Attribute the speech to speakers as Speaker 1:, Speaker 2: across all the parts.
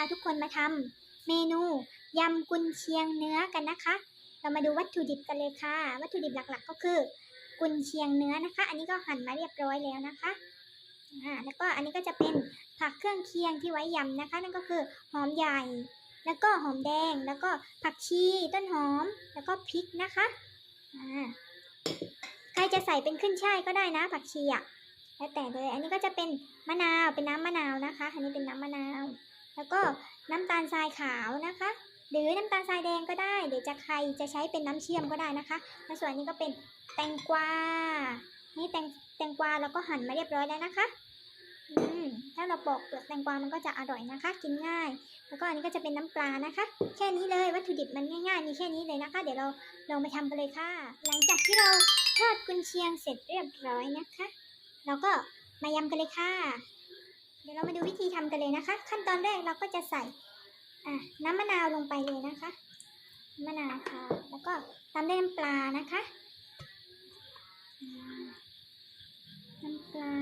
Speaker 1: าทุกคนมาทำเมนูยำกุนเชียงเนื้อกันนะคะ เรามาดูวัตถุดิบกันเลยค่ะ วัตถุดิบหลักๆ ก็คือ กุนเชียงเนื้อนะคะ อันนี้ก็หั่นมาเรียบร้อยแล้วนะคะอ่าแล้วก็อันนี้ก็จะเป็นผักเครื่องเคียงที่ไว้ยำนะคะ นั่นก็คือหอมใหญ่ แล้วก็หอมแดง แล้วก็ผักชีต้นหอม แล้วก็พริกนะคะอ่าใครจะใส่เป็นขึ้นช่ายก็ได้นะ ผักชีอะแล้วแต่เลย อันนี้ก็จะเป็นมะนาว เป็นน้ำมะนาวนะคะ อันนี้เป็นน้ำมะนาว แล้วก็น้ำตาลทรายขาวนะคะ หรือน้ำตาลทรายแดงก็ได้เดี๋ยวจะใครจะใช้เป็นน้ำเชื่อมก็ได้นะคะและส่วนนี้ก็เป็นแตงกวา นี่แตงแตงกวาเราก็หั่นมาเรียบร้อยแล้วนะคะอืมถ้าเราปอกเปลือกแตงกวา มันก็จะอร่อยนะคะ กินง่าย แล้วก็อันนี้ก็จะเป็นน้ำปลานะคะ แค่นี้เลยวัตถุดิบมันง่ายๆ มีแค่นี้เลยนะคะ เดี๋ยวเราลองไปทำกันเลยค่ะ หลังจากที่เราทอดกุนเชียงเสร็จเรียบร้อยนะคะ เราก็มายำกันเลยค่ะ ดี๋ยวเรามาดูวิธีทำกันเลยนะคะ ขั้นตอนแรกเราก็จะใส่น้ำมะนาวลงไปเลยนะคะ มะนาวค่ะ แล้วก็ตามด้วยน้ำปลานะคะ น้ำปลา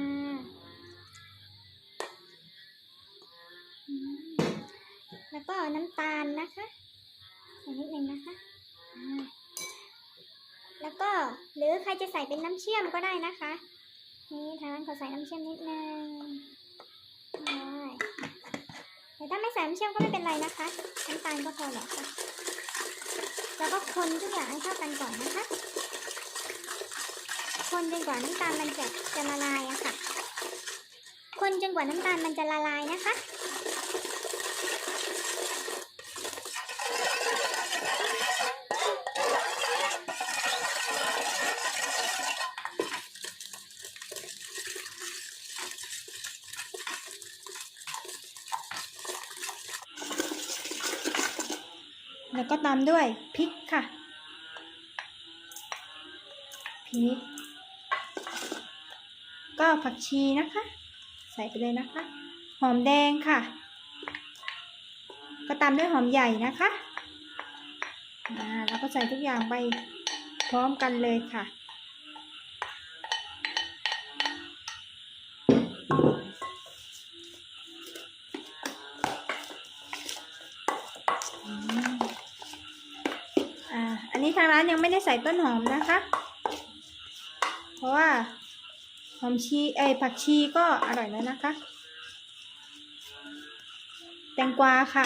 Speaker 1: แล้วก็น้ำตาลนะคะใส่นิดนึงนะคะ แล้วก็หรือใครจะใส่เป็นน้ำเชื่อมก็ได้นะคะ นี่ทางร้นขอใส่น้ำเชื่อมนิดนึงได้แต่ถ้าไม่ใส่น้ำเชื่อมก็ไม่เป็นไรนะคะน้ำตาลก็พอแล้วค่ะแล้วก็คนทุกอย่างให้เข้ากันก่อนนะคะ คนจนกว่าน้ำตาลมันจะจะละลายอะค่ะ คนจนกว่าน้ำตาลมันจะละลายนะคะ
Speaker 2: แล้วก็ตามด้วยพริกค่ะพริกก็ผักชีนะคะ ใส่ไปเลยนะคะ หอมแดงค่ะ ก็ตามด้วยหอมใหญ่นะคะอ่าแล้วก็ใส่ทุกอย่างไปพร้อมกันเลยค่ะ ทางร้านยังไม่ได้ใส่ต้นหอมนะคะ เพราะว่าหอมชีเอยผักชีก็อร่อยแล้วนะคะ แตงกวาค่ะ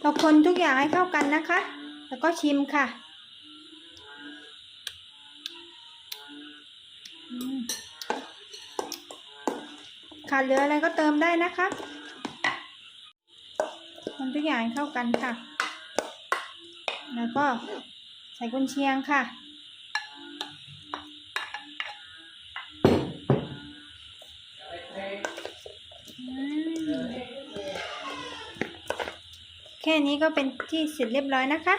Speaker 2: เราคนทุกอย่างให้เข้ากันนะคะ แล้วก็ชิมค่ะขาดเหลืออะไรก็เติมได้นะคะคนทุกอย่างให้เข้ากันค่ะ แล้วก็ใส่กุนเชียงค่ะ ค่นี้ก็เป็นที่เสร็จเรียบร้อยนะคะ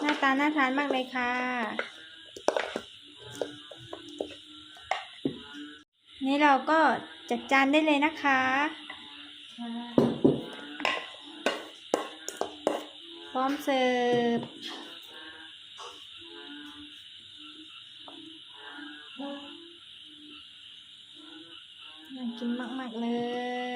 Speaker 2: หน้าตาน่าทานมากเลยค่ะ นี่เราก็จัดจานได้เลยนะคะพร้อมเสิร์ฟน่ากินมาก ๆ เลย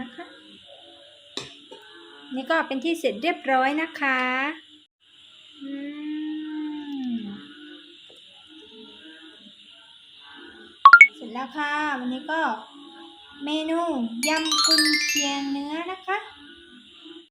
Speaker 2: นะคะ นี่ก็เป็นที่เสร็จเรียบร้อยนะคะอืมเสร็จแล้วค่ะ วันนี้ก็เมนูยำกุนเชียงเนื้อนะคะ